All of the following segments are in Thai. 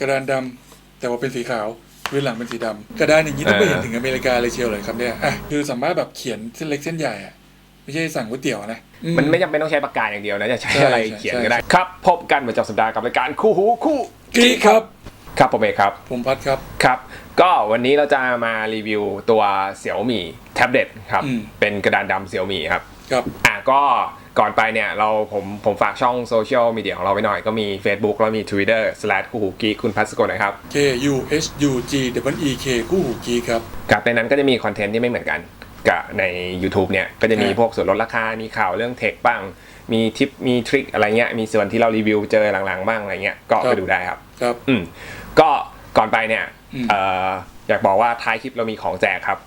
กระดานดำแต่ว่าเป็นสีขาวพื้นหลังเป็นสีดำกระดานอย่างนี้ต้องไปเห็นถึงอเมริกาเลยเชียวเลยครับเนี่ยอะคือสามารถแบบเขียนเส้นเล็กเส้นใหญ่อะไม่ใช่สั่งก๋วยเตี๋ยวนะอืมันไม่จำเป็นต้องใช้ปากกาอย่างเดียวนะจะใช้ใช่อะไรใช่เขียนใช่ก็ได้ครับ พบกันประจำสัปดาห์กับรายการคู่หูคู่กีครับ ครับผมเอกครับ ผมพัดครับครับ ก็วันนี้เราจะมารีวิวตัวเสี่ยวมี่แท็บเล็ตครับอืมเป็นกระดานดำเสี่ยวมี่ครับครับอะก็ ก่อนไปเนี่ยเราผมผมฝากช่องโซเชียลมีเดียของเราไว้หน่อยก็มี Facebook แล้วมี Twitter slash คู่หูกีคุณพัสกลนะครับ K U H U G W E K กู้หูกีครับครับในนั้นก็จะมีคอนเทนต์ที่ไม่เหมือนกัน กับใน YouTube เนี่ยก็จะมีครับพวกส่วนลดราคา มีข่าวเรื่องเทคบ้าง มีทิปมีทริคอะไรเงี้ยมีส่วนที่เรารีวิวเจอหลังๆบ้างอะไรเงี้ยก็ไปดูได้ครับครับอืมก็ก่อนไปเนี่ยอืมเอ่ออยากบอกว่าท้ายคลิปเรามีของแจกครับ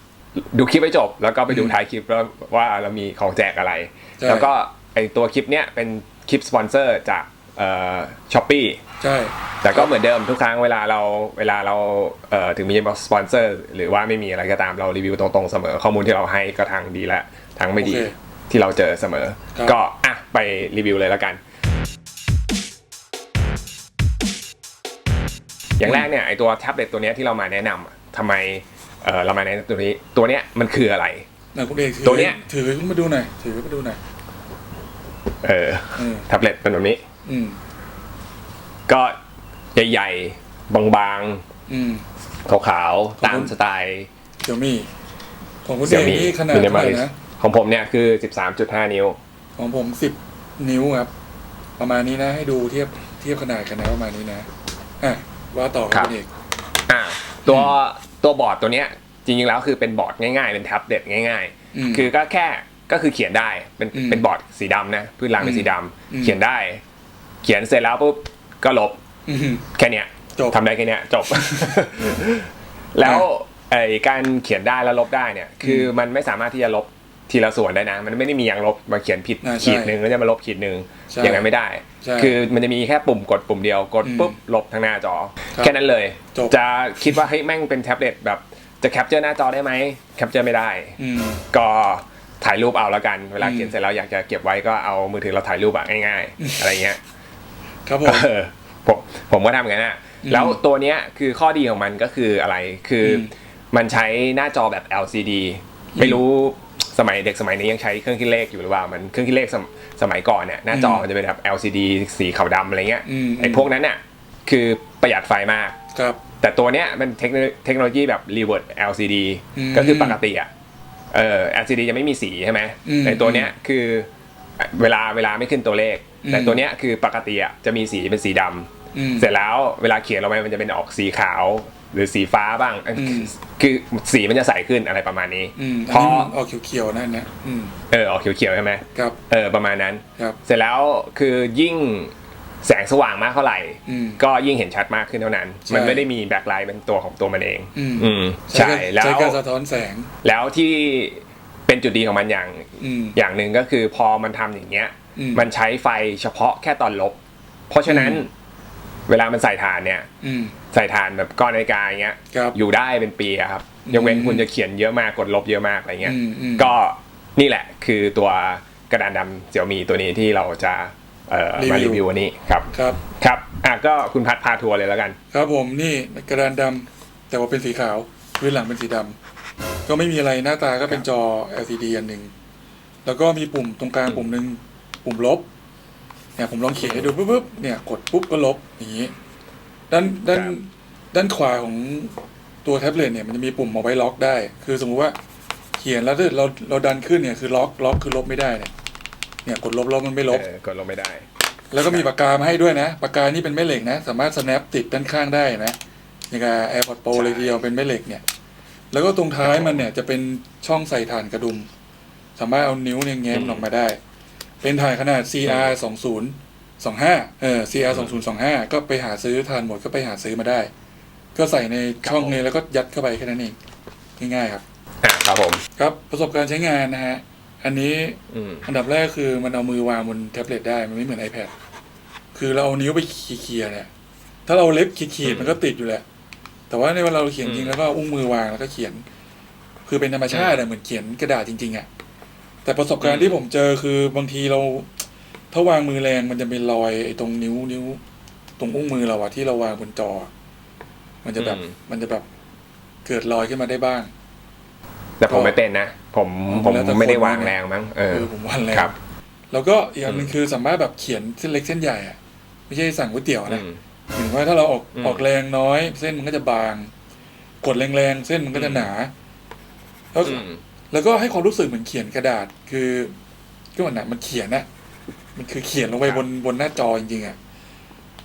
ดูคลิปให้จบ แล้วก็ไปดูอืมท้ายคลิปแล้วว่าเรามีของแจกอะไรใช่แล้วก็ ไอตัวคลิปเนี้ยเป็นคลิปสปอนเซอร์จากเอ่อช้อปปี้ใช่ แต่ก็เหมือนเดิมทุกครั้งเวลาเราเวลาเราเอ่อถึงมีสปอนเซอร์หรือว่าไม่มีอะไรก็ตามเรารีวิวตรงๆเสมอข้อมูลที่เราให้ก็ทางดีและทางไม่ดีโอเคที่เราเจอเสมอ ครับ ก็อะไปรีวิวเลยแล้วกัน อย่างแรกเนี่ยไอตัวแท็บเล็ตตัวเนี้ยที่เรามาแนะนำอะทำไมเออเรามาแนะนำตัวนี้ตัวเนี้ยมันคืออะไร ไหนคุณเอกถือตัวเนี้ย ถือขึ้นมาดูหน่อยถือขึ้นมาดูหน่อย เอออืมแท็บเล็ตเป็นแบบนี้อืมก็ใหญ่ๆ บางอืมๆขาวๆ ตามสไตล์เดี๋ยวมีของคุณเอเสี่ยกวมี่นี่ขนาดมินิเท่าไหมาร่ลิสนะของผมเนี่ยคือ13.5นิ้ว ของผมสิบนิ้วครับ ประมาณนี้นะ ให้ดูเทียบเทียบขนาดกันนะประมาณนี้นะอะว่าต่อครับคุณเอกอ่าตัวตัวบอร์ดตัวเนี้ย จริงๆแล้วคือเป็นบอร์ดง่ายๆ เป็นแท็บเล็ตง่ายมๆคือก็แค่ ก็คือเขียนได้เป็นอืมเป็นบอร์ดสีดำนะพื้นหลังเป็นสีดำอืม เขียนได้ เขียนเสร็จแล้วปุ๊บก็ลบมแค่เนี้ยจบทำได้แค่เนี้ยจบ แล้วไอ้การเขียนได้แล้วลบได้เนี่ย คือมันไม่สามารถที่จะลบทีละส่วนได้นะ มันไม่ได้มีอย่างลบมาเขียนผิดอ่าใช่ขีดหนึ่งแล้วจะมาลบขีดหนึ่งใช่อย่างนั้นไม่ได้ ใช่คือมันจะมีแค่ปุ่มกดปุ่มเดียวกดอืมปุ๊บลบทั้งหน้าจอ ครับแค่นั้นเลย จบ จะคิดว่าเฮ้ยแม่งเป็นแท็บเล็ตแบบจะแคปเจอร์หน้าจอได้ไหมแคปเจอร์ไม่ได้ อืม ก็ ถ่ายรูปเอาแล้วกัน เวลาอืมเขียนเสร็จแล้วอยากจะเก็บไว้ก็เอามือถือเราถ่ายรูปอะง่ายๆ อะไรเงี้ย ครับผมเออผมผมก็ทำอย่างนั้นอะอืมแล้วตัวเนี้ยคือข้อดีของมันก็คืออะไร คืออมมันใช้หน้าจอแบบ LCD ไม่รู้สมัยเด็กสมัยนี้ยังใช้เครื่องคิดเลขอยู่หรือเปล่ามันเครื่องคิดเลขสมสมัยก่อนเนี่ยหน้าจอมันจะเป็นแบบ LCD สีขาวดำอะไรเงี้ยอืมไอ้พวกนั้นน่ะคือประหยัดไฟมากครับ แต่ตัวเนี้ยมันเทคโนเทคโนโลยีแบบ reverse LCD อืมก็คือปกติอะ เออ LCD จะไม่มีสีใช่ไหมอืมแต่ตัวเนี้ยคือเวลาเวลาไม่ขึ้นตัวเลขอืมแต่ตัวเนี้ยคือปกติอะจะมีสีเป็นสีดำอืมเสร็จแล้วเวลาเขียนลงไปมันจะเป็นออกสีขาวหรือสีฟ้าบ้างอืมคือสีมันจะใสขึ้นอะไรประมาณนี้อืมพอันอนี้มันออกเขียวๆนั่นนะอืมเออออกเขียวๆใช่ไหมครับเออประมาณนั้นครับเสร็จแล้วคือยิ่ง แสงสว่างมากเท่าไหร่อืมก็ยิ่งเห็นชัดมากขึ้นเท่านั้นใช่มันไม่ได้มีแบ็คไลท์เป็นตัวของตัวมันเองอืมอืมใช่แล้วใช้การสะท้อนแสง แล้วที่เป็นจุดดีของมันอย่างอืมอย่างหนึ่งก็คือพอมันทำอย่างเงี้ยอืมมันใช้ไฟเฉพาะแค่ตอนลบ เพราะฉะนั้นอืมเวลามันใส่ถ่านเนี่ยอืมใส่ถ่านแบบก้อนนาฬิกาอย่างเงี้ยครับอยู่ได้เป็นปีอะครับอืมยกเว้นคุณจะเขียนเยอะมากกดลบเยอะมากอะไรเงี้ยอืมอืมก็นี่แหละคือตัวกระดานดำเสี่ยวมีตัวนี้ที่เราจะเอ่อ มารีวิวรีวิววันนี้ครับครับครับอะก็คุณพัดพาทัวร์เลยแล้วกัน ครับผมนี่กระดานดำแต่ว่าเป็นสีขาวพื้นหลังเป็นสีดำก็ไม่มีอะไรหน้าตาก็เป็นจอ LCD อันหนึ่งแล้วก็มีปุ่มตรงกลางปุ่มหนึ่งปุ่มลบเนี่ยผมลองเขียนให้ดูปุ๊บปุ๊บเนี่ยกดปุ๊บก็ลบอย่างนี้ ด้านด้านครับด้านขวาของตัวแท็บเล็ตเนี่ยมันจะมีปุ่มเอาไว้ล็อกได้ คือสมมุติว่าเขียนแล้วถ้าเราเราดันขึ้นเนี่ยคือล็อกล็อกคือลบไม่ได้เนี่ย เนี่ยกดลบลบมันไม่ลบ เออกดลงไม่ได้ แล้วก็มีปากกามาให้ด้วยนะ ปากกานี่เป็นแม่เหล็กนะ สามารถ snap ติดด้านข้างได้นะอย่างกับ AirPods Pro ใช่ เลยทีเดียวเป็นแม่เหล็กเนี่ย แล้วก็ตรงท้ายมันเนี่ยจะเป็นช่องใส่ถ่านกระดุม สามารถเอานิ้วเนี่ยแง้มออกมาได้ เป็นถ่านขนาด CR 2 0 2 5เออ CR 2 0 2 5ก็ไปหาซื้อถ่านหมดก็ไปหาซื้อมาได้ ก็ใส่ในช่องนี้แล้วก็ยัดเข้าไปแค่นั้นเองง่ายๆครับ อะครับผม ครับประสบการณ์ใช้งานนะฮะ อันนี้อืมอันดับแรกคือมันเอามือวางบนแท็บเล็ตได้มันไม่เหมือน iPad คือเราเอานิ้วไปเขี่ยๆเนี่ยถ้าเราเล็บขีดๆมันก็ติดอยู่แหละ แต่ว่าในเวลาเราเขียนจริงแล้วก็อุ้งมือวางแล้วก็เขียน คือเป็นธรรมชาติอะเหมือนเขียนกระดาษจริงๆอะแต่ประสบการณ์ที่ผมเจอคือบางทีเรา ถ้าวางมือแรงมันจะเป็นรอยไอ้ตรงนิ้วนิ้ว ตรงอุ้งมือเราอะที่เราวางบนจอ มันจะแบบอืมมันจะแบบเกิดรอยขึ้นมาได้บ้าง แต่ผมไม่เป็นนะ ผมผมแล้วแต่คนไม่ได้วางแรงมั้งเออเออผมว่าแรงครับแล้วก็อีกอันหนึงคือสามารถแบบเขียนเส้นเล็กเส้นใหญ่อะไม่ใช่สั่งก๋วยเตี๋ยวอืนะมหมายถึงว่าถ้าเราออกอืมออกแรงน้อย เส้นมันก็จะบาง กดแรงๆเส้นมันก็จะหนา แล้วอืมแล้วก็ให้ความรู้สึกเหมือนเขียนกระดาษ คือก็เหมือนน่ะมันเขียนนะมันคือเขียนลงไปครับบนบนหน้าจอจริงๆอะ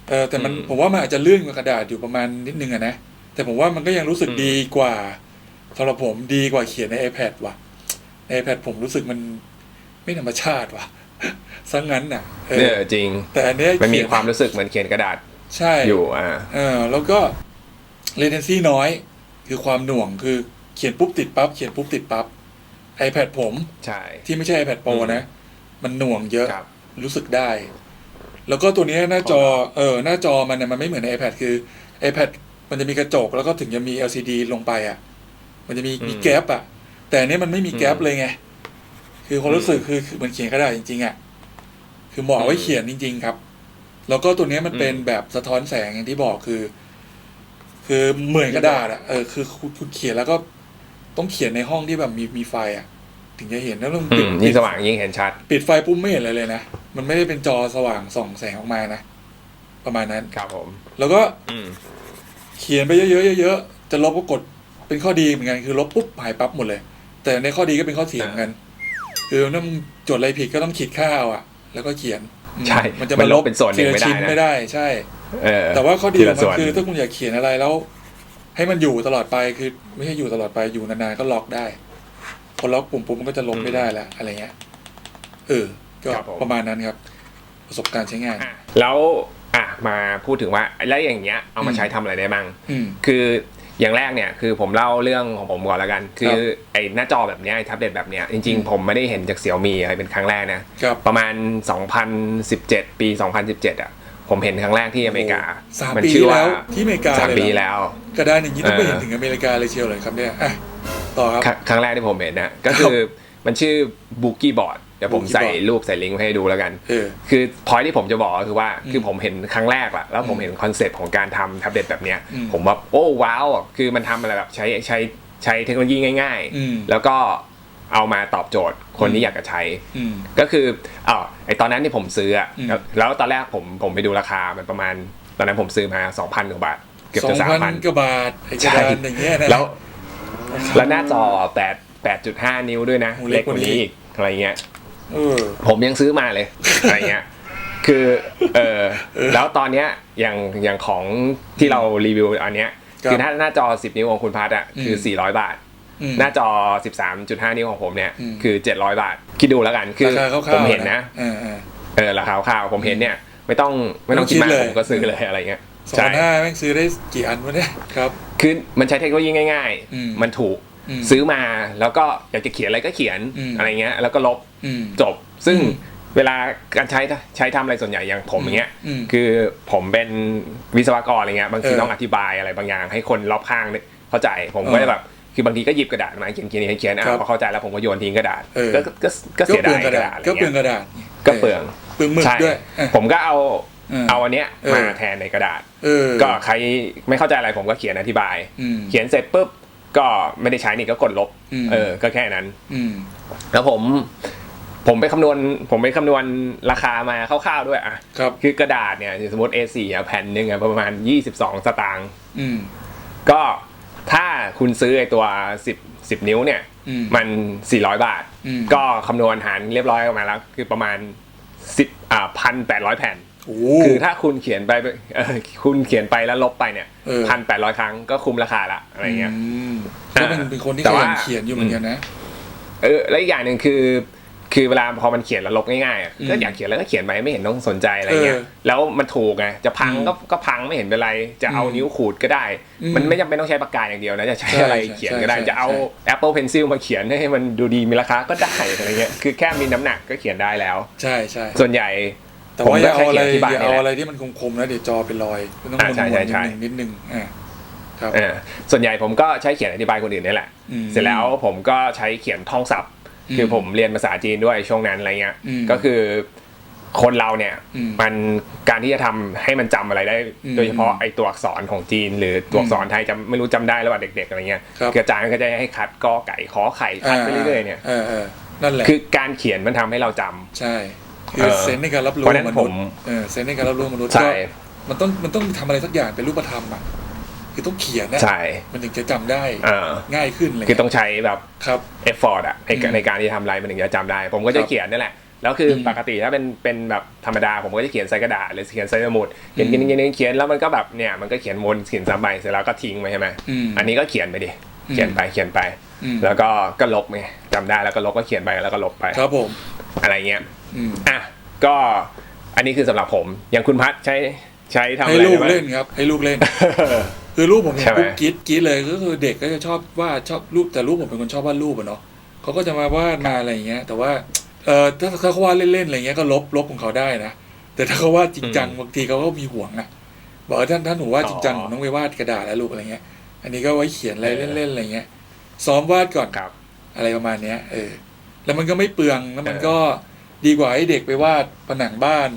เออแต่มันอืมผมว่ามันอาจจะลื่นกว่ากระดาษอยู่ประมาณนิดนึงอะนะแต่ผมว่ามันก็ยังรู้สึกอืมดีกว่าสำหรับผมดีกว่าเขียนใน iPad ว่ะ ใน iPad ผมรู้สึกมันไม่ธรรมชาติว่ะซังงั้นน่ะเอเอออจริง แต่อันเนี้ยมันมีเขียความรู้สึกเหมือนเขียนกระดาษ ใช่อยู่อ่าเออแล้วก็ latency น้อย คือความหน่วงคือเขียนปุ๊บติดปั๊บเขียนปุ๊บติดปั๊บ iPad ผมใช่ที่ไม่ใช่ iPad Pro อืมนะ มันหน่วงเยอะครับรู้สึกได้ แล้วก็ตัวเนี้ยหน้าจอเออหน้าจอมันเนี่ยมันไม่เหมือนใน iPad คือ iPad มันจะมีกระจกแล้วก็ถึงจะมี LCD ลงไปอะ มันจะมีมีแกลบอะ แต่อันนี้มันไม่มีแกลบเลยไง คือความรู้สึกคือคือเหมือนเขียนกระดาษจริงๆอะ คือเหมาะไว้เขียนจริง ๆ ครับ แล้วก็ตัวเนี้ยมันเป็นแบบสะท้อนแสงอย่างที่บอกคือ คือเหมือนกระดาษอะเออคือคุณคุณเขียนแล้วก็ต้องเขียนในห้องที่แบบมีมีไฟอะ ถึงจะเห็นแล้วต้องอืปิดมปิยิ่ดงสว่างยิ่งเห็นชัด ปิดไฟปุ๊บไม่เห็นอะไรเลยนะ มันไม่ได้เป็นจอสว่างส่องแสงออกมานะ ประมาณนั้นครับผม แล้วก็อืมเขียนไปเยอะๆเยอะๆจะลบก็กดเป็นข้อดีเหมือนกันคือลบปุ๊บหายปั๊บหมดเลย แต่ในข้อดีก็เป็นข้อเสียเหมือนกัน คือถ้ามึงจดอะไรผิดก็ต้องขีดค่าเอาอะแล้วก็เขียนอืมใช่ มันจะมัมานลลบบเป็นส่วนหนึ่งทีละไม่ได้ชิ้นนะไม่ได้ ใช่เออแต่ว่าข้อดีทีขอละงส่มัวนนคือถ้าคุณอยากเขียนอะไรแล้ว ให้มันอยู่ตลอดไปคือไม่ใช่อยู่ตลอดไปอยู่นานๆก็ล็อกได้ พอล็อกปุ่มปุ๊บมันก็จะลบไม่ได้แล้วอะไรเงี้ยเออก็ครับผมประมาณนั้นครับ ประสบการณ์ใช้งานอะแล้วอะมาพูดถึงว่าแล้วอย่างเงี้ยเอามาใช้ทำอะไรได้บ้างอืมคือ อย่างแรกเนี่ยคือผมเล่าเรื่องของผมก่อนแล้วกัน คือครับไอ้หน้าจอแบบเนี้ยไอ้แท็บเล็ตแบบเนี้ยจริงอืมๆผมไม่ได้เห็นจากเสี่ยวมีอะไรเป็นครั้งแรกนะครับประมาณ 2017 ปี 2017 อะ ผมเห็นครั้งแรกที่อเมริกาสามมัปีชื่อที่ว่าแล้วที่อเมริกาสามเลยปีเหรอแล้วกระดานอย่างนี้ต้องไปเออเห็นถึงอเมริกาเลยเชียวเลยครับเนี่ยอะต่อครับครั้งครั้งแรกที่ผมเห็นนะก็คือมันชื่อบุกี้บอร์ด เดี๋ยวผม Boogie ใส่ Board รูปใส่ลิงก์ให้ดูแล้วกันเออคือพอยที่ผมจะบอกก็คือว่าอืมคือผมเห็นครั้งแรกแหละแล้วผมเห็นคอนเซปต์ของการทำแท็บเล็ตแบบเนี้ยอืมผมว่าโอ้ว้าวอะคือมันทำอะไรแบบใช้ใช้ใช้เทคโนโลยีง่ายอืมๆแล้วก็เอามาตอบโจทย์คนที่อยากจะใช้อืมก็คืออ๋อไอตอนนั้นที่ผมซื้ออะอืมแล้วแล้วตอนแรกผมผมไปดูราคา มันประมาณ ตอนนั้นผมซื้อมา2,000กว่าบาท เกือบสอจะงสามพันพันกว่าบาทไอ้กระดานอย่างเงี้ยนะแล้ว แล้วหน้าจอแปดแปดจุดห้านิ้วด้วยนะโอ้เล็เล็กกกกว่าว่านี้นี้อีกอะไรเงี้ยเออ ผมยังซื้อมาเลยอะไรเงี้ยคือเออแล้วตอนเนี้ยอย่างอย่างของที่เรารีวิวอันเนี้ยครับคือถ้าหน้าจอ 10 นิ้วของคุณพัทอะคืออืม400 บาทอืมหน้าจอ 13.5 นิ้วของผมเนี่ยอืมคือ 700 บาท คิดดูแล้วกันคือราคาคร่าวๆผมเห็นนะเออเออเออราคาคร่าวๆผมเห็นเนี่ย ไม่ต้องไม่ต้องคิดมากไม่ต้องคิดเลยผมก็ซื้อเลยอะไรเงี้ยสองใช่พันห้าแม่งซื้อได้กี่อันวะเนี่ยครับคือมันใช้เทคโนโลยีง่ายอืมๆมันถูกอืม ซื้อมาแล้วก็อยากจะเขียนอะไรก็เขียนอืมอะไรเงี้ย แล้วก็ลบอืมจบ ซึ่งอืมเวลาการใช้ใช้ทำอะไรส่วนใหญ่อย่างผมอย่างเงี้ยอืมคือผมเป็นวิศวกรอะไรเงี้ยบางทีเออต้องอธิบายอะไรบางอย่าง ให้คนรอบข้างเข้าใจผมก็เออจะแบบคือบางทีก็หยิบกระดาษมาเขียนเขียนเขียนเขียนอะครับพอเข้าใจแล้วผมก็โยนทิ้งกระดาษเออก็ก็ก็ก็เสียเปลืดาองยกระกระดาดาษษอะไรก็เปลืองเงี้ยกระดาษก็เปลืองเปลืองหมึกใช่ด้วยเออผมก็เอาเออเอาอันเนี้ยเออมาแทนในกระดาษเออก็ใครไม่เข้าใจอะไรผมก็เขียนอธิบายอืมเขียนเสร็จปุ๊บ ก็ไม่ได้ใช้นี่ก็กดลบอืมเออ ก็แค่นั้นอืมแล้วผม ผมไปคำนวณ ผมไปคำนวณราคามาคร่าวๆด้วยอะครับคือกระดาษเนี่ยสมมติ A4 อะแผ่นหนึ่งอะประมาณ 22 สตางค์อืมก็ถ้าคุณซื้อไอตัว 10 10 นิ้วเนี่ยอืมมัน 400 บาทอืมก็คำนวณหารเรียบร้อยออกมาแล้ว คือประมาณ 10อ่าพันแปดร้อยแผ่นโอ้ คือถ้าคุณเขียนไปเออคุณเขียนไปแล้วลบไปเนี่ยเออพันแปดร้อยครั้งก็คุ้มราคาละอะไรเงี้ยมก็เป็นเป็นคนที่แต่ขว่ายันเขียนอยู่เหมือนกันนะ เออแล้วอีกอย่างหนึ่งคือ คือเวลาพอมันเขียนแล้วลบง่ายๆอะอืมก็อยากเขียนแล้วก็เขียนไปไม่เห็นต้องสนใจอะไรเงี้ยเออแล้วมันถูกไงจะพังอืมก็ก็พังไม่เห็นเป็นไร จะเอาอืมนิ้วขูดก็ได้อืมมันไม่จำเป็นต้องใช้ปากกาอย่างเดียวนะจะใช้ใช่อะไรใช่เขียนก็ได้ใช่จะเอาใช่ Apple Pencil มาเขียนให้มันดูดีมีราคาก็ได้อะไรเงี้ยคือแค่มีน้ำหนักก็เขียนได้แล้ว ใช่ใช่ส่วนใหญ่ แต่ว่าอย่าเอาอะไรผมก็แค่เขียนที่บ้านอย่านี่เอาแหละอะไรที่มันคมๆนะเดี๋ยวจอเป็นรอยต้องอ่าม้วนใช่ๆใช่นิดใช่นึงนิดนึงอ่าครับเออส่วนใหญ่ผมก็ใช้เขียนอธิบายคนอื่นนี่แหละอืมเสร็จแล้วผมก็ใช้เขียนท่องศัพท์อืมคือผมเรียนภาษาจีนด้วยช่วงนั้นอะไรเงี้ยอืมก็คือคนเราเนี่ยอืมมันการที่จะทำให้มันจำอะไรได้อืมโดยเฉพาะไอตัวอักษรของจีน หรือตัวอักษรไทยจำไม่รู้จำได้หรือเปล่าเด็กๆอะไรเงี้ยครับคืออาจารย์ก็จะให้คัดกอไก่ขอไข่คัดไปเรื่อยๆเนี่ยเออเออนั่นแหละคือการเขียนมันทำให้เราจำใช่ คือเออเซนส์ในการรับรู้เพราะฉะนั้นของมนุษย์ผมเออเซนส์ในการรับรู้ของมนุษย์ใช่ก็มันต้องมันต้องทำอะไรสักอย่างเป็นรูปธรรมอะคือต้องเขียนนะใช่มันถึงจะจำได้เออง่ายขึ้นอะไรคือเงี้ยต้องใช้แบบครับเอฟฟอร์ดอะในการอืมในการที่ทำอะไรมันถึงจะจำได้ ผมก็จะครับเขียนนี่แหละแล้วคืออมปกติถ้าเป็นเป็นแบบธรรมดาผมก็จะเขียนใส่กระดาษหรือเขียนใส่สมุดเขียนอืเขียมนเขียนเขียนแล้วมันก็แบบเนี่ยมันก็เขียนวนเขียนซ้ำไปเสร็จแล้วก็ทิ้งไปใช่ไหมอืมอันนี้ก็เขียนไปดิอืมเขียนไปเขียนไปอืม แล้วก็ก็ลบไงจำได้แล้วก็ลบก็เขียนไปแล้วก็ลบไปครับผม อะไรเงี้ยอืมอะก็อันนี้คือสำหรับผม อย่างคุณพัดใช้ใช้ทำให้อะไรลูกได้บ้างเล่นครับให้ลูกเล่น คือลูกผมเห็นใช่ไหมปุ๊บกรีดกรีดเลยก็คือเด็กก็จะชอบวาดชอบรูปแต่ลูกผมเป็นคนชอบวาดรูปอะเนาะเขาก็จะมาวาดมาอะไรอย่างเงี้ย แต่ว่าเออถ้าถ้าเขาวาดเล่นๆอะไรเงี้ยก็ลบลบของเขาได้นะแต่ถ้าเขาวาดจริงจังบางทีเขาก็มีห่วงนะบอกว่าท่านท่านหนูวาดจริงจังหนูต้องไปวาดกระดาษแล้วลูกอะไรเงี้ย อันนี้ก็ไว้เขียนอะไรเล่นๆอะไรเงี้ย ซ้อมวาดก่อนครับ อะไรประมาณเนี้ย เออ แล้วมันก็ไม่เปลืองแล้วมันก็ดีกว่าให้เด็กไปวาดผนังบ้าน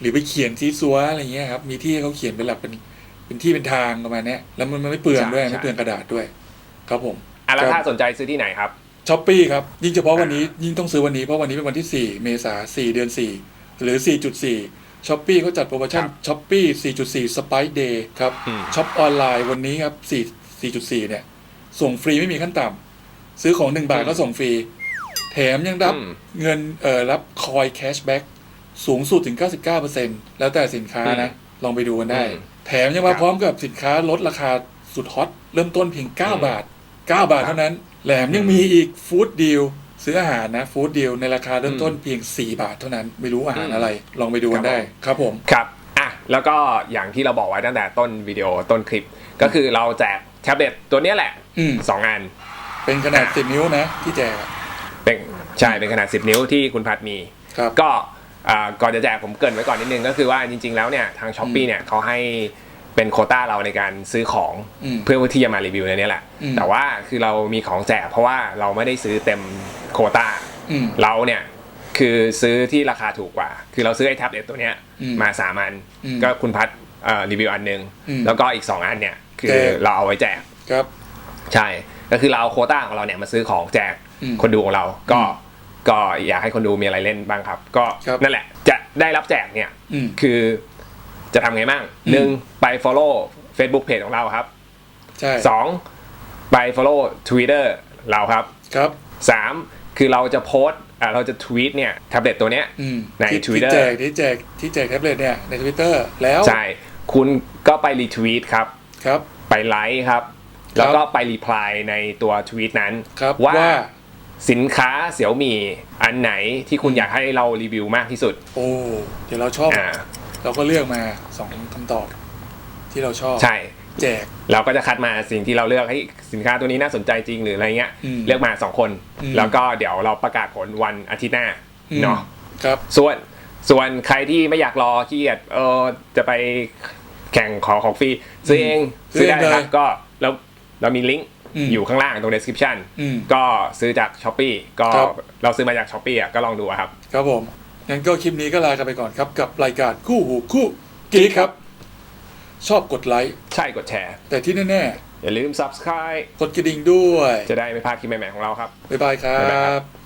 หรือไปเขียนซีซัวอะไรเงี้ยครับ มีที่ให้เขาเขียนเป็นหลักเป็นเป็นที่เป็นทางประมาณเนี้ยแล้วมันไม่เปลืองด้วยใช่ไม่เปลืองกระดาษด้วย ครับผมอะแล้วครับถ้าสนใจซื้อที่ไหนครับช้อปปี้ครับ ยิ่งเฉพาะวันนี้ยิ่งต้องซื้อวันนี้เพราะวันนี้เป็นวันที่ 4 เมษา4เดือน 4 หรือ 4.4ช้อปปี้เขาจัดโปรโมชั่นครับช้อปปี้4.4สไปเดย์ครับอืมช็อปออนไลน์วันนี้ครับ4 4.4 เนี่ย ส่งฟรีไม่มีขั้นต่ำซื้อของ1บาทก็ส่งฟรี แถมยังรับอืมเงินเอ่อรับคอยแคชแบ็กสูงสุดถึง 99%แล้วแต่สินค้านะ ลองไปดูกันได้อืมแถมยังมาพร้อมกับสินค้าลดราคาสุดฮอต เริ่มต้นเพียง 9 บาท 9 บาทเท่านั้น แหลมยังมีอีกฟู้ดดีลซื้ออาหารนะฟู้ดดีลในราคาเริ่มต้นเพียง 4 บาทเท่านั้น ไม่รู้อาหารอะไร ลองไปดูกันได้ครับผมครับอะแล้วก็อย่างที่เราบอกไว้ตั้งแต่ต้นวิดีโอต้นคลิป ก็คือเราแจก แท็บเล็ตตัวเนี้ยแหละอืมสองอัน เป็นขนาด10นิ้วนะที่แจกอะเป็นใช่เป็นขนาด10นิ้วที่คุณพัดมีครับก็อ่าก่อนจะแจกผมเกรินไว้ก่อนนิดนึงก็คือว่าจริง ๆ แล้วเนี่ยทางช้อปปีเนี่ยเขาให้เป็นโควต้าเราในการซื้อของอืมเพื่อที่จะมารีวิวในนี้แหละอืมแต่ว่าคือเรามีของแจกเพราะว่าเราไม่ได้ซื้อเต็มโควต้าอืมเราเนี่ยคือซื้อที่ราคาถูกกว่า คือเราซื้อไอ้แท็บเล็ตตัวเนี้ยอืมมาสามอันอืมก็คุณพัดเอ่อรีวิวอันหนึ่งอืมแล้วก็อีกสองอันเนี่ย คือแจกเราเอาไว้แจกครับ ใช่ก็คือเราเอาโควต้าของเราเนี่ยมาซื้อของแจกอืมคนดูของเราก็อืมก็อยากให้คนดูมีอะไรเล่นบ้างครับ ก็ครับนั่นแหละ จะได้รับแจกเนี่ยอืมคือจะทำไงบ้างอืมหนึ่งไป follow Facebook page ของเราครับใช่สองไป follow Twitter เราครับครับสามคือเราจะโพสต์อ่าเราจะทวีตเนี่ยแท็บเล็ตตัวเนี้ยอืมในที่ Twitter ที่แจกที่แจกที่แจกแท็บเล็ตเนี่ยในทวิตเตอร์แล้ว ใช่ คุณก็ไปรีทวีตครับ ครับ ไปไลค์ครับ แล้วก็ไปรีプライในตัวทวีตนั้น ครับ ว่า ว่า สินค้าเสี่ยวมีอันไหนที่คุณอยากให้เรารีวิวมากที่สุด โอ้ เดี๋ยวเราชอบ อ่า เราก็เลือกมาสองคำตอบ ที่เราชอบ ใช่ แจก เราก็จะคัดมาสิ่งที่เราเลือกให้สินค้าตัวนี้น่าสนใจจริงหรืออะไรเงี้ย อืม เลือกมาสองคน อืม แล้วก็เดี๋ยวเราประกาศผลวันอาทิตย์หน้า อืม เนาะ ครับ ส่วนส่วนใครที่ไม่อยากรอขี้เกียจเออจะไป แข่งขอของฟรีซื้อเองซื้ซื้ออเองได้ครับเลยก็เราเรามีลิงก์อืมอยู่ข้างล่างตรง description อืมก็ซื้อจากช้อปปีก็ครับเราซื้อมาจากช้อปปีอะก็ลองดูอะครับ ครับผมงั้นก็คลิปนี้ก็ลากันไปก่อนครับ กับรายการคู่หูคู่กีดครับ ชอบกดไลค์ใช่กดแชร์ แต่ที่แน่อย่าลืม subscribe ๆกดกระดิ่งด้วย จะได้ไม่พลาดคลิปใหม่ๆของเราครับบ๊ายบายครับ๊ายบายครับบ